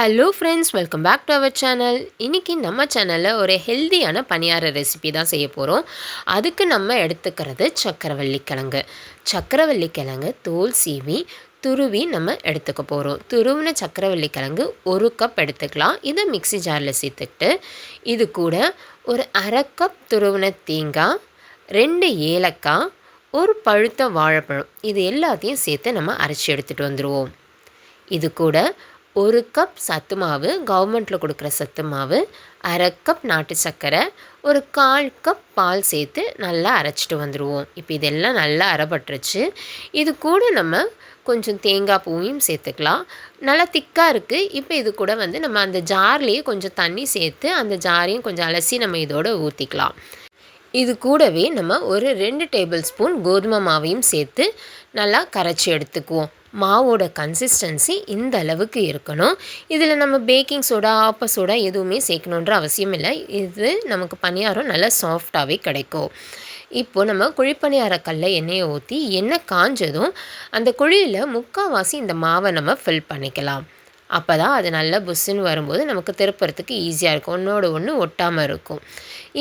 Hello friends welcome back to our channel இன்றைக்கி நம்ம சேனலில் ஒரு ஹெல்த்தியான பணியார ரெசிபி தான் செய்ய போகிறோம் அதுக்கு நம்ம எடுத்துக்கிறது சக்கரவள்ளி கிழங்கு. சக்கரவள்ளி கிழங்கு தோல் சீவி துருவி நம்ம எடுத்துக்க போகிறோம் துருவின சக்கரவள்ளி கிழங்கு ஒரு கப் எடுத்துக்கலாம். இதை மிக்சி ஜாரில் சேர்த்துக்கிட்டு இது கூட ஒரு அரை கப் துருவின தேங்காய் ரெண்டு ஏலக்காய் ஒரு பழுத்த வாழைப்பழம். இது எல்லாத்தையும் சேர்த்து நம்ம அரைச்சி எடுத்துகிட்டு வந்துடுவோம் இது கூட ஒரு கப் சத்து மாவு கவர்மெண்ட்டில் கொடுக்குற சத்து மாவு அரை கப் நாட்டு சர்க்கரை ஒரு கால் கப் பால் சேர்த்து நல்லா அரைச்சிட்டு வந்துடுவோம் இப்போ இதெல்லாம் நல்லா அரைப்பட்டுருச்சு. இது கூட நம்ம கொஞ்சம் தேங்காய் பூவையும் சேர்த்துக்கலாம். நல்லா திக்காக இருக்குது இப்போ இது கூட வந்து நம்ம அந்த ஜார்லேயே கொஞ்சம் தண்ணி சேர்த்து அந்த ஜாரையும் கொஞ்சம் அலசி நம்ம இதோட ஊற்றிக்கலாம் இது கூடவே நம்ம ஒரு ரெண்டு டேபிள் ஸ்பூன் கோதுமை மாவையும் சேர்த்து நல்லா கரைச்சி எடுத்துக்குவோம். மாவோட கன்சிஸ்டன்சி இந்த அளவுக்கு இருக்கணும். இதில் நம்ம பேக்கிங் சோடா ஆப்ப சோடா எதுவுமே சேர்க்கணுன்ற அவசியம் இல்லை. இது நமக்கு பணியாரம் நல்லா சாஃப்டாகவே கிடைக்கும். இப்போது நம்ம குழிப்பணியார கல்லை எண்ணெயை ஊற்றி எண்ணெய் காஞ்சதும் அந்த குழியில் முக்கால்வாசி இந்த மாவை நம்ம ஃபில் பண்ணிக்கலாம். அப்போ தான் அது நல்லா புஷ்ஷுன்னு வரும்போது நமக்கு திருப்புறத்துக்கு ஈஸியாக இருக்கும். ஒன்றோட ஒன்று ஒட்டாமல் இருக்கும்.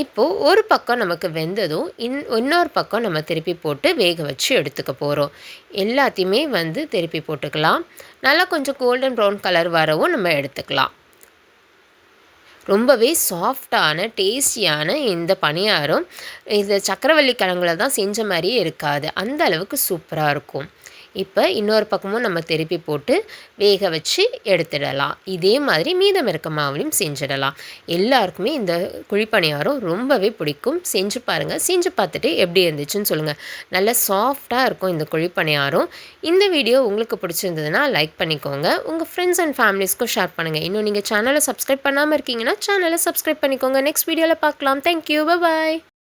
இப்போது ஒரு பக்கம் நமக்கு வெந்ததும் இன் இன்னொரு பக்கம் நம்ம திருப்பி போட்டு வேக வச்சு எடுத்துக்க போகிறோம் எல்லாத்தையுமே வந்து திருப்பி போட்டுக்கலாம். நல்லா கொஞ்சம் கோல்டன் ப்ரௌன் கலர் வரவும் நம்ம எடுத்துக்கலாம். ரொம்பவே சாஃப்டான டேஸ்டியான இந்த பணியாரம் இது சக்கரவள்ளி கிழங்குல தான் செஞ்ச மாதிரியே இருக்காது. அந்த அளவுக்கு சூப்பராக இருக்கும். இப்போ இன்னொரு பக்கமும் நம்ம திருப்பி போட்டு வேக வச்சு எடுத்துடலாம். இதே மாதிரி மீதம் இருக்க மாவுலையும் செஞ்சிடலாம். எல்லாருக்குமே இந்த குழிப்பணியாரம் ரொம்பவே பிடிக்கும். செஞ்சு பாருங்கள் செஞ்சு பார்த்துட்டு எப்படி இருந்துச்சுன்னு சொல்லுங்கள் நல்ல சாஃப்டாக இருக்கும் இந்த குழிப்பணியாரம். இந்த வீடியோ உங்களுக்கு பிடிச்சிருந்ததுன்னா லைக் பண்ணிக்கோங்க. உங்கள் ஃப்ரெண்ட்ஸ் அண்ட் ஃபேமிலிஸ்க்கும் ஷேர் பண்ணுங்கள் இன்னும் நீங்கள் சேனலை சப்ஸ்கிரைப் பண்ணாமல் இருக்கீங்கன்னா சேனலை சப்ஸ்கிரைப் பண்ணிக்கோங்க. நெக்ஸ்ட் வீடியோவில் பார்க்கலாம். Thank you bye